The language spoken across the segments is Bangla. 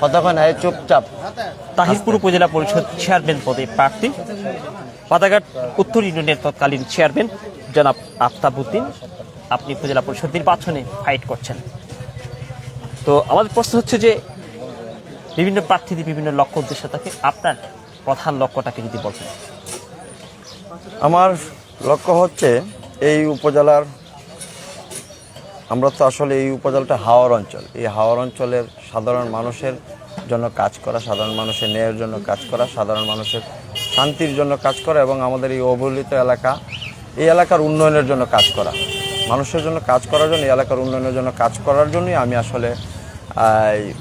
কতক্ষণ হয় চুপচাপ। তাহিরপুর উপজেলা পরিষদ চেয়ারম্যান পদে প্রার্থী। পাতাঘাট উত্তর ইউনিয়নের তৎকালীন চেয়ারম্যান জনাব আফতাবুদ্দিন আপনি উপজেলা পরিষদ নির্বাচনে ফাইট করছেন। তো আমাদের প্রশ্ন হচ্ছে যে বিভিন্ন প্রার্থীদের বিভিন্ন লক্ষ্য উদ্দেশ্য থাকে আপনার প্রধান লক্ষ্যটাকে যদি বলতেন। আমার লক্ষ্য হচ্ছে এই উপজেলার আমরা তো আসলে এই উপজেলাটা হাওয়ার অঞ্চল। এই হাওয়ার অঞ্চলের সাধারণ মানুষের জন্য কাজ করা, সাধারণ মানুষের ন্যায়ের জন্য কাজ করা, সাধারণ মানুষের শান্তির জন্য কাজ করা এবং আমাদের এই অবহেলিত এলাকা, এই এলাকার উন্নয়নের জন্য কাজ করা। মানুষের জন্য কাজ করার জন্য, এই এলাকার উন্নয়নের জন্য কাজ করার জন্যই আমি আসলে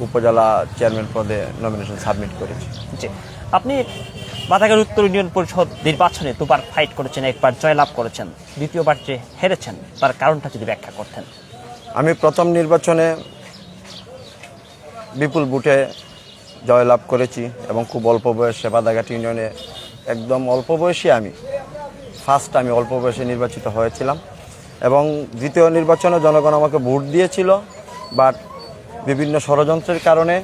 উপজেলা চেয়ারম্যান পদে নমিনেশন সাবমিট করেছি। যে আপনি বাতাঘাট উত্তর ইউনিয়ন পরিষদ নির্বাচনে দুবার ফাইট করেছেন, একবার জয়লাভ করেছেন, দ্বিতীয়বার যে হেরেছেন, তার কারণটা যদি ব্যাখ্যা করতেন। আমি প্রথম নির্বাচনে বিপুল বুটে জয়লাভ করেছি এবং খুব অল্প বয়সে বাদাঘাট ইউনিয়নে একদম অল্প বয়সী আমি ফার্স্ট আমি অল্প বয়সে নির্বাচিত হয়েছিলাম এবং দ্বিতীয় নির্বাচনে জনগণ আমাকে ভোট দিয়েছিল বাট বিভিন্ন ষড়যন্ত্রের কারণে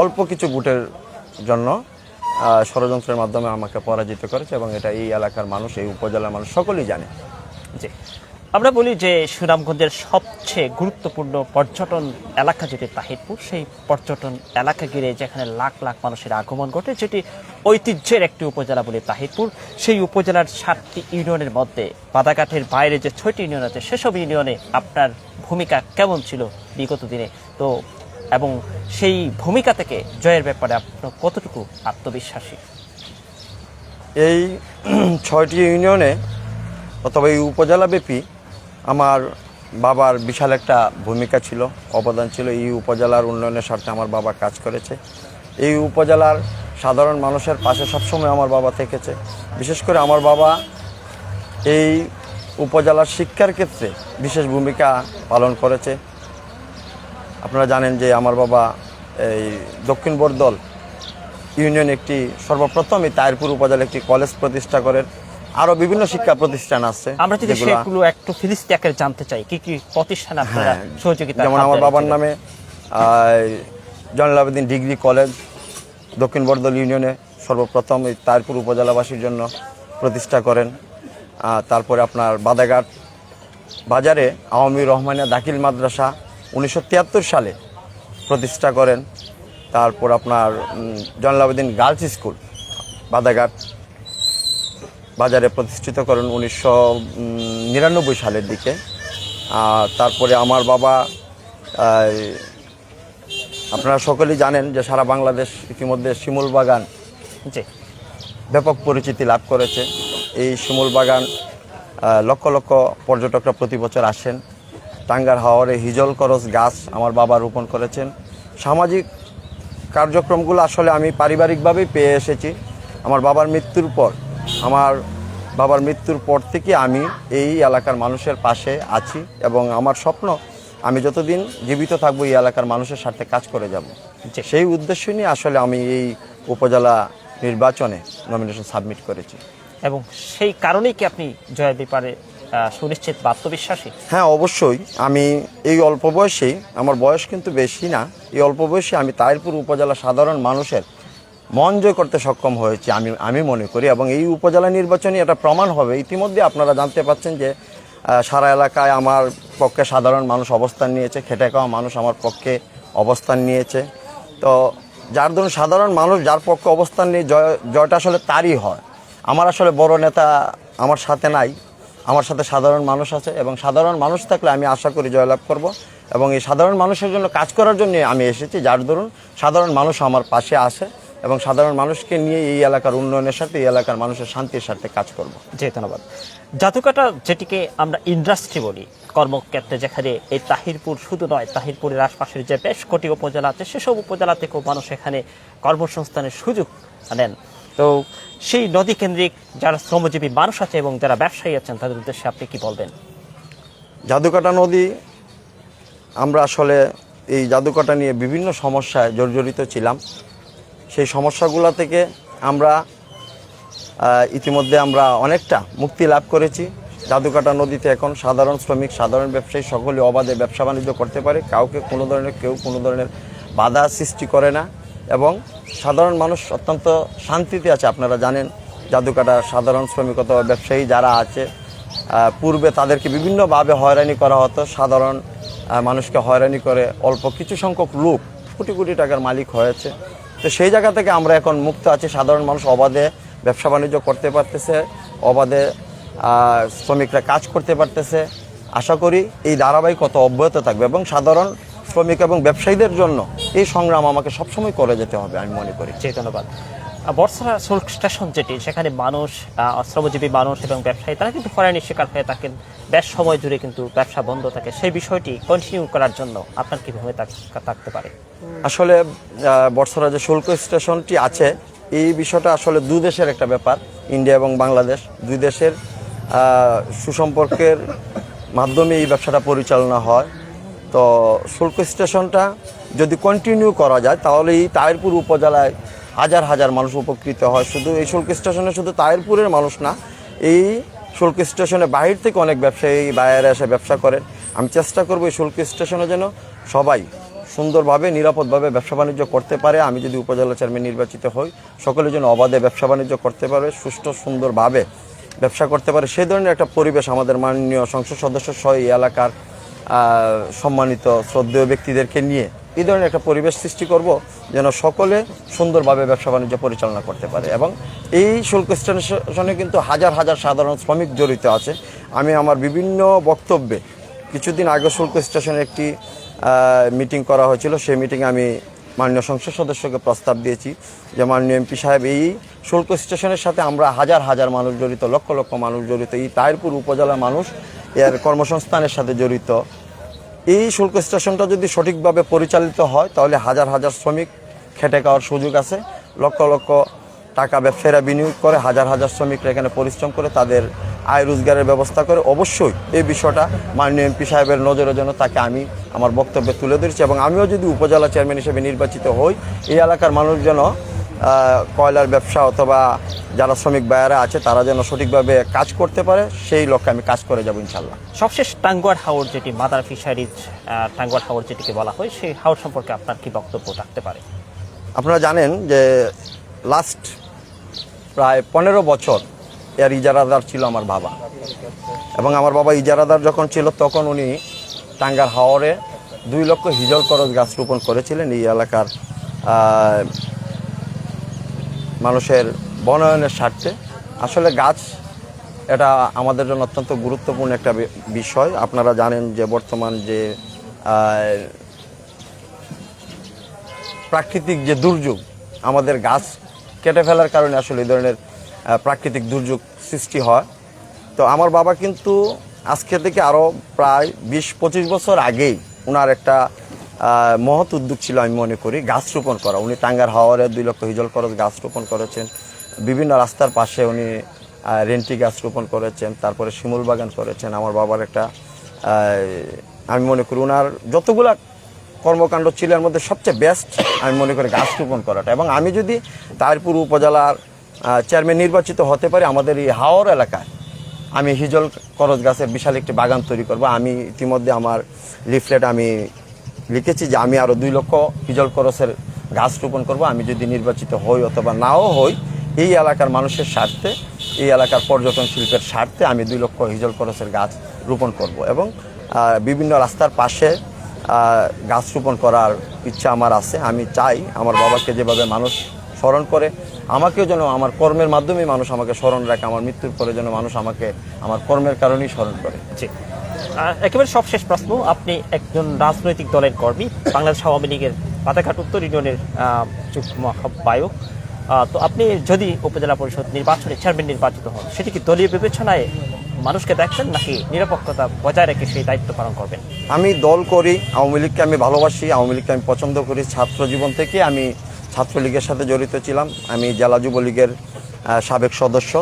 অল্প কিছু ভোটের জন্য ষড়যন্ত্রের মাধ্যমে আমাকে পরাজিত করেছে এবং এটা এই এলাকার মানুষ, এই উপজেলার মানুষ সকলেই জানে। জি। আমরা বলি যে সুনামগঞ্জের সবচেয়ে গুরুত্বপূর্ণ পর্যটন এলাকা যেটি তাহিরপুর, সেই পর্যটন এলাকা ঘিরে যেখানে লাখ লাখ মানুষের আগমন ঘটে, যেটি ঐতিহ্যের একটি উপজেলা বলে তাহিরপুর। সেই উপজেলার সাতটি ইউনিয়নের মধ্যে বাদাঘাটের বাইরে যে ছয়টি ইউনিয়ন আছে, সেসব ইউনিয়নে আপনার ভূমিকা কেমন ছিল বিগত দিনে? তো, এবং সেই ভূমিকা থেকে জয়ের ব্যাপারে আপনার কতটুকু আত্মবিশ্বাসী? এই ছয়টি ইউনিয়নে অথবা এই উপজেলাব্যাপী আমার বাবার বিশাল একটা ভূমিকা ছিল, অবদান ছিল এই উপজেলার উন্নয়নের স্বার্থে আমার বাবা কাজ করেছে। এই উপজেলার সাধারণ মানুষের পাশে সবসময় আমার বাবা থেকেছে। বিশেষ করে আমার বাবা এই উপজেলার শিক্ষার ক্ষেত্রে বিশেষ ভূমিকা পালন করেছে। আপনারা জানেন যে আমার বাবা এই দক্ষিণ বর্দল ইউনিয়ন একটি সর্বপ্রথম এই তাইরপুর উপজেলা একটি কলেজ প্রতিষ্ঠা করেন। আরও বিভিন্ন শিক্ষা প্রতিষ্ঠান আছে আমরা যদি সেগুলো একটু ফিরিস্তি আকারে জানতে চাই কি কি প্রতিষ্ঠান আপনারা হ্যাঁ, সহযোগিতা যেমন আমার বাবার নামে জয়নুল আবেদিন ডিগ্রি কলেজ দক্ষিণ বর্দল ইউনিয়নে সর্বপ্রথম এই তারপুর উপজেলাবাসীর জন্য প্রতিষ্ঠা করেন। তারপরে আপনার বাদাঘাট বাজারে আওয়ামী রহমানিয়া দাখিল মাদ্রাসা উনিশশো তিয়াত্তর সালে প্রতিষ্ঠা করেন। তারপর আপনার জয়নুল আবেদিন গার্লস স্কুল বাদাঘাট। বাজারে প্রতিষ্ঠিত করেন উনিশশো নিরানব্বই সালের দিকে। আর তারপরে আমার বাবা আপনারা সকলেই জানেন যে সারা বাংলাদেশ ইতিমধ্যে শিমুল বাগান ব্যাপক পরিচিতি লাভ করেছে। এই শিমুল বাগান লক্ষ লক্ষ পর্যটকরা প্রতি বছর আসেন। টাঙ্গার হাওয়ারে হিজল করস গাছ আমার বাবা রোপণ করেছেন। সামাজিক কার্যক্রমগুলো আসলে আমি পারিবারিকভাবেই পেয়ে এসেছি। আমার বাবার মৃত্যুর পর আমার বাবার মৃত্যুর পর থেকে আমি এই এলাকার মানুষের পাশে আছি এবং আমার স্বপ্ন আমি যতদিন জীবিত থাকব এই এলাকার মানুষের স্বার্থে কাজ করে যাব। সেই উদ্দেশ্য নিয়ে আসলে আমি এই উপজেলা নির্বাচনে নমিনেশন সাবমিট করেছি। এবং সেই কারণেই কি আপনি জয়ের ব্যাপারে সুনিশ্চিত আত্মবিশ্বাসী হ্যাঁ অবশ্যই। আমি এই অল্প বয়সেই আমার বয়স কিন্তু বেশি না এই অল্প বয়সে আমি তাইরপুর উপজেলা সাধারণ মানুষের মন জয় করতে সক্ষম হয়েছি আমি আমি মনে করি। এবং এই উপজেলা নির্বাচনে এটা প্রমাণ হবে। ইতিমধ্যে আপনারা জানতে পাচ্ছেন যে সারা এলাকায় আমার পক্ষে সাধারণ মানুষ অবস্থান নিয়েছে, খেটে খাওয়া মানুষ আমার পক্ষে অবস্থান নিয়েছে। তো যার ধরুন সাধারণ মানুষ যার পক্ষে অবস্থান নিয়ে জয়, জয়টা আসলে তারই হয়। আমার আসলে বড় নেতা আমার সাথে নাই। আমার সাথে সাধারণ মানুষ আছে এবং সাধারণ মানুষ থাকলে আমি আশা করি জয়লাভ করব এবং এই সাধারণ মানুষের জন্য কাজ করার জন্য আমি এসেছি। যার দরুন সাধারণ মানুষ আমার পাশে আসে এবং সাধারণ মানুষকে নিয়ে এই এলাকার উন্নয়নের সাথে এই এলাকার মানুষের শান্তির সাথে কাজ করব। জি ধন্যবাদ। জাদুকাটা যেটিকে আমরা ইন্ডাস্ট্রি বলি কর্মক্ষেত্রে যেখানে এই তাহিরপুর শুধু নয় তাহিরপুরের আশপাশের যে বেশ কোটি উপজেলা আছে সেসব উপজেলা থেকেও মানুষ এখানে কর্মসংস্থানের সুযোগ নেন। তো সেই নদী কেন্দ্রিক যারা শ্রমজীবী মানুষ আছে এবং যারা ব্যবসায়ী আছেন তাদের উদ্দেশ্যে আপনি কি বলবেন? জাদুকাটা নদী আমরা আসলে এই জাদুকাটা নিয়ে বিভিন্ন সমস্যায় জর্জরিত ছিলাম। সেই সমস্যাগুলো থেকে আমরা ইতিমধ্যে আমরা অনেকটা মুক্তি লাভ করেছি। জাদুকাটা নদীতে এখন সাধারণ শ্রমিক, সাধারণ ব্যবসায়ী সকলে অবাধে ব্যবসা বাণিজ্য করতে পারে। কাউকে কোনো ধরনের, কেউ কোনো ধরনের বাধা সৃষ্টি করে না এবং সাধারণ মানুষ অত্যন্ত শান্তিতে আছে। আপনারা জানেন, জাদুকাটা সাধারণ শ্রমিক অথবা ব্যবসায়ী যারা আছে পূর্বে তাদেরকে বিভিন্নভাবে হয়রানি করা হতো। সাধারণ মানুষকে হয়রানি করে অল্প কিছু সংখ্যক লোক কোটি কোটি টাকার মালিক হয়েছে। তো সেই জায়গা থেকে আমরা এখন মুক্ত আছি। সাধারণ মানুষ অবাধে ব্যবসা বাণিজ্য করতে পারতেছে, অবাধে শ্রমিকরা কাজ করতে পারতেছে। আশা করি এই ধারাবাহিকতা অব্যাহত থাকবে এবং সাধারণ শ্রমিক এবং ব্যবসায়ীদের জন্য এই সংগ্রাম আমাকে সবসময় করে যেতে হবে, আমি মনে করি। ধন্যবাদ। বর্ষা শুল্ক স্টেশন যেটি, সেখানে মানুষ শ্রমজীবী মানুষ এবং ব্যবসায়ী, তারা কিন্তু হয়রানির শিকার হয়ে থাকেন। বেশ সময় জুড়ে কিন্তু ব্যবসা বন্ধ থাকে। সেই বিষয়টি কন্টিনিউ করার জন্য আপনার কি ভূমিকা থাক- থাকতে পারে? আসলে বর্ষরা যে শুল্ক স্টেশনটি আছে, এই বিষয়টা আসলে দুই দেশের একটা ব্যাপার, ইন্ডিয়া এবং বাংলাদেশ। দুই দেশের সুসম্পর্কের মাধ্যমে এই ব্যবসাটা পরিচালনা হয়। তো শুল্ক স্টেশনটা যদি কন্টিনিউ করা যায় তাহলে এই তাহিরপুর উপজেলায় হাজার হাজার মানুষ উপকৃত হয়। শুধু এই শুল্ক স্টেশনে শুধু তাহিরপুরের মানুষ না, এই শুল্ক স্টেশনে বাহির থেকে অনেক ব্যবসায়ী বাইরে এসে ব্যবসা করেন। আমি চেষ্টা করব এই শুল্ক স্টেশনে যেন সবাই সুন্দরভাবে, নিরাপদভাবে ব্যবসা বাণিজ্য করতে পারে। আমি যদি উপজেলা চেয়ারম্যান নির্বাচিত হই সকলের জন্য অবাধে ব্যবসা বাণিজ্য করতে পারে সুষ্ঠু, সুন্দরভাবে ব্যবসা করতে পারে। সেই ধরনের একটা পরিবেশ আমাদের মাননীয় সংসদ সদস্য সহ এই এলাকার সম্মানিত, শ্রদ্ধেয় ব্যক্তিদেরকে নিয়ে এই ধরনের একটা পরিবেশ সৃষ্টি করব যেন সকলে সুন্দরভাবে ব্যবসা বাণিজ্য পরিচালনা করতে পারে এবং এই শুল্ক স্টেশনে কিন্তু হাজার হাজার সাধারণ শ্রমিক জড়িত আছে। আমি আমার বিভিন্ন বক্তব্যে কিছুদিন আগে শুল্ক স্টেশনে একটি মিটিং করা হয়েছিল। সেই মিটিংয়ে আমি মাননীয় সংসদ সদস্যকে প্রস্তাব দিয়েছি যে মাননীয় এমপি সাহেব, এই শুল্ক স্টেশনের সাথে আমরা হাজার হাজার মানুষ জড়িত, লক্ষ লক্ষ মানুষ জড়িত, এই তাহিরপুর উপজেলার মানুষ এর কর্মসংস্থানের সাথে জড়িত। এই শুল্ক স্টেশনটা যদি সঠিকভাবে পরিচালিত হয়, তাহলে হাজার হাজার শ্রমিক খেটে খাওয়ার সুযোগ আছে। লক্ষ লক্ষ টাকা ব্যবসায়ীরা বিনিয়োগ করে, হাজার হাজার শ্রমিকরা এখানে পরিশ্রম করে, তাদের আয় রোজগারের ব্যবস্থা করে। অবশ্যই এই বিষয়টা মাননীয় এমপি সাহেবের নজরের জন্য তাকে আমি আমার বক্তব্যে তুলে ধরেছি এবং আমিও যদি উপজেলা চেয়ারম্যান হিসেবে নির্বাচিত হই, এই এলাকার মানুষ যেন কয়লার ব্যবসা অথবা যারা শ্রমিক বায়ারা আছে তারা যেন সঠিকভাবে কাজ করতে পারে সেই লক্ষ্যে আমি কাজ করে যাব ইনশাল্লাহ সবশেষ টাঙ্গুয়ার হাওর যেটি মাদার ফিশারিজ টাঙ্গুয়ার হাওর যেটিকে বলা হয় সেই হাওর সম্পর্কে আপনার কি বক্তব্য থাকতে পারে? আপনারা জানেন যে লাস্ট প্রায় পনেরো বছর এর ইজারাদার ছিল আমার বাবা। এবং আমার বাবা ইজারাদার যখন ছিল তখন উনি টাঙ্গার হাওরে দুই লক্ষ হিজল করজ গাছ রোপণ করেছিলেন এই এলাকার মানুষের বনায়নের স্বার্থে। আসলে গাছ এটা আমাদের জন্য অত্যন্ত গুরুত্বপূর্ণ একটা বিষয়। আপনারা জানেন যে বর্তমান যে প্রাকৃতিক যে দুর্যোগ, আমাদের গাছ কেটে ফেলার কারণে আসলে এই ধরনের প্রাকৃতিক দুর্যোগ সৃষ্টি হয়। তো আমার বাবা কিন্তু আজকে থেকে আরও প্রায় বিশ পঁচিশ বছর আগেই ওনার একটা মহৎ উদ্যোগ ছিল আমি মনে করি গাছ রোপণ করা। উনি টাঙ্গার হাওয়ারে দুই লক্ষ হিজল খরচ গাছ রোপণ করেছেন। বিভিন্ন রাস্তার পাশে উনি রেন্টি গাছ রোপণ করেছেন, তারপরে শিমুল বাগান করেছেন। আমার বাবার একটা আমি মনে করি ওনার যতগুলা কর্মকাণ্ড ছিল এর মধ্যে সবচেয়ে বেস্ট আমি মনে করি গাছ রোপণ করাটা। এবং আমি যদি তারপুর উপজেলার চেয়ারম্যান নির্বাচিত হতে পারি, আমাদের এই হাওর এলাকায় আমি হিজল করজ গাছের বিশাল একটি বাগান তৈরি করব। আমি ইতিমধ্যে আমার লিফলেট আমি লিখেছি যে আমি আরও দুই লক্ষ হিজল করসের গাছ রোপণ করব। আমি যদি নির্বাচিত হই অথবা নাও হই এই এলাকার মানুষের স্বার্থে এই এলাকার পর্যটন শিল্পের স্বার্থে আমি দুই লক্ষ হিজল করসের গাছ রোপণ করব এবং বিভিন্ন রাস্তার পাশে গাছ রোপণ করার ইচ্ছা আমার আছে। আমি চাই আমার বাবাকে যেভাবে মানুষ স্মরণ করে আমাকেও যেন আমার কর্মের মাধ্যমে মানুষ আমাকে স্মরণ রাখে আমার মৃত্যুর পরে যেন মানুষ আমাকে আমার কর্মের কারণেই স্মরণ করে। আহ, একেবারে সবশেষ প্রশ্ন। আপনি একজন রাজনৈতিক দলের কর্মী, বাংলাদেশ আওয়ামী লীগের পাতাঘাট উত্তর ইউনিয়নের যুগ্ম তো আপনি যদি উপজেলা পরিষদ নির্বাচনে চেয়ারম্যান নির্বাচিত হন, সেটি কি দলীয় বিবেচনায় মানুষকে দেখবেন নাকি নিরাপত্তা বজায় রেখে সেই দায়িত্ব পালন করবেন? আমি দল করি, আওয়ামী লীগকে আমি ভালোবাসি, আওয়ামী লীগকে আমি পছন্দ করি। ছাত্র জীবন থেকে আমি ছাত্রলীগের সাথে জড়িত ছিলাম। আমি জেলা যুবলীগের সাবেক সদস্য।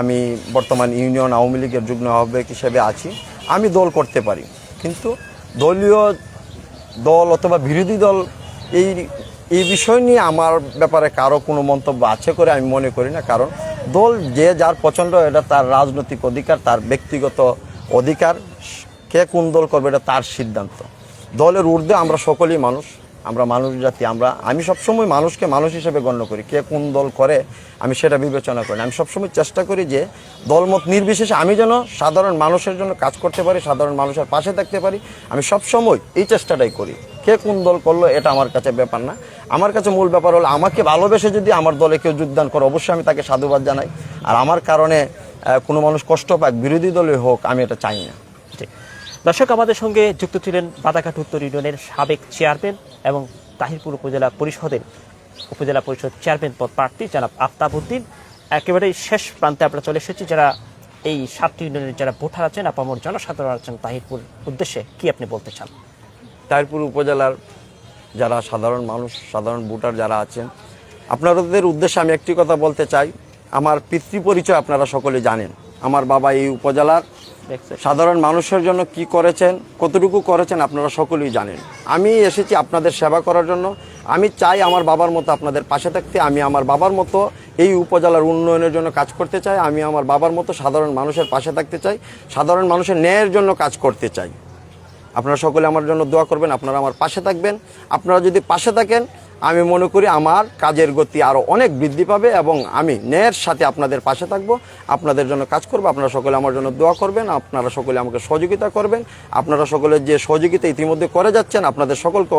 আমি বর্তমান ইউনিয়ন আওয়ামী লীগের যুগ্ম আহ্বায়ক হিসেবে আছি। আমি দল করতে পারি। কিন্তু দলীয় দল অথবা বিরোধী দল এই এই বিষয় নিয়ে আমার ব্যাপারে কারও কোনো মন্তব্য আছে করে আমি মনে করি না। কারণ দল যে যার পছন্দ, এটা তার রাজনৈতিক অধিকার, তার ব্যক্তিগত অধিকার কে কোন দল করবে, এটা তার সিদ্ধান্ত। দলের ঊর্ধ্বে আমরা সকলেই মানুষ। আমরা মানুষ জাতি, আমরা, আমি সবসময় মানুষকে মানুষ হিসেবে গণ্য করি। কে কোন দল করে, আমি সেটা বিবেচনা করি। আমি সবসময় চেষ্টা করি যে দলমত নির্বিশেষে আমি যেন সাধারণ মানুষের জন্য কাজ করতে পারি, সাধারণ মানুষের পাশে থাকতে পারি। আমি সবসময় এই চেষ্টাটাই করি। কে কোন দল করল, এটা আমার কাছে ব্যাপার না। আমার কাছে মূল ব্যাপার হলো, আমাকে ভালোবেসে যদি আমার দলে কেউ যোগদান করে, অবশ্যই আমি তাকে সাধুবাদ জানাই। আর আমার কারণে কোনো মানুষ কষ্ট পাক, বিরোধী দলে হোক, আমি এটা চাই না। দর্শক, আমাদের সঙ্গে যুক্ত ছিলেন বাদাঘাট উত্তর ইউনিয়নের সাবেক চেয়ারম্যান এবং তাহিরপুর উপজেলা পরিষদের উপজেলা পরিষদ চেয়ারম্যান পদ প্রার্থী জনাব আফতাবউদ্দিন একেবারে শেষ প্রান্তে আমরা চলে এসেছি। যারা এই সাতটি ইউনিয়নের যারা ভোটার আছেন, আপামর জনসাধারণ আছেন, তাহিরপুর উদ্দেশ্যে কি আপনি বলতে চান? তাহিরপুর উপজেলার যারা সাধারণ মানুষ, সাধারণ ভোটার যারা আছেন, আপনাদের উদ্দেশ্যে আমি একটি কথা বলতে চাই। আমার পিতৃ পরিচয় আপনারা সকলে জানেন। আমার বাবা এই উপজেলার সাধারণ মানুষের জন্য কি করেছেন, কতটুকু করেছেন আপনারা সকলেই জানেন। আমি এসেছি আপনাদের সেবা করার জন্য। আমি চাই আমার বাবার মতো আপনাদের পাশে থাকতে। আমি আমার বাবার মতো এই উপজেলার উন্নয়নের জন্য কাজ করতে চাই। আমি আমার বাবার মতো সাধারণ মানুষের পাশে থাকতে চাই। সাধারণ মানুষের ন্যায়ের জন্য কাজ করতে চাই। আপনারা সকলে আমার জন্য দোয়া করবেন। আপনারা আমার পাশে থাকবেন। আপনারা যদি পাশে থাকেন আমি মনে করি আমার কাজের গতি আরও অনেক বৃদ্ধি পাবে এবং আমি ন্যায়ের সাথে আপনাদের পাশে থাকব। আপনাদের জন্য কাজ করব। আপনারা সকলে আমার জন্য দোয়া করবেন। আপনারা সকলে আমাকে সহযোগিতা করবেন। আপনারা সকলে যে সহযোগিতা ইতিমধ্যে করে যাচ্ছেন, আপনাদের সকলকে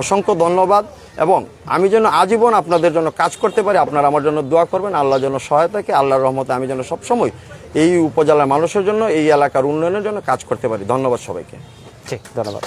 অসংখ্য ধন্যবাদ এবং আমি যেন আজীবন আপনাদের জন্য কাজ করতে পারি, আপনারা আমার জন্য দোয়া করবেন। আল্লাহ যেন সহায়তাকে আল্লাহর রহমতে আমি যেন সবসময় এই উপজেলার মানুষের জন্য, এই এলাকার উন্নয়নের জন্য কাজ করতে পারি। ধন্যবাদ সবাইকে। ঠিক, ধন্যবাদ।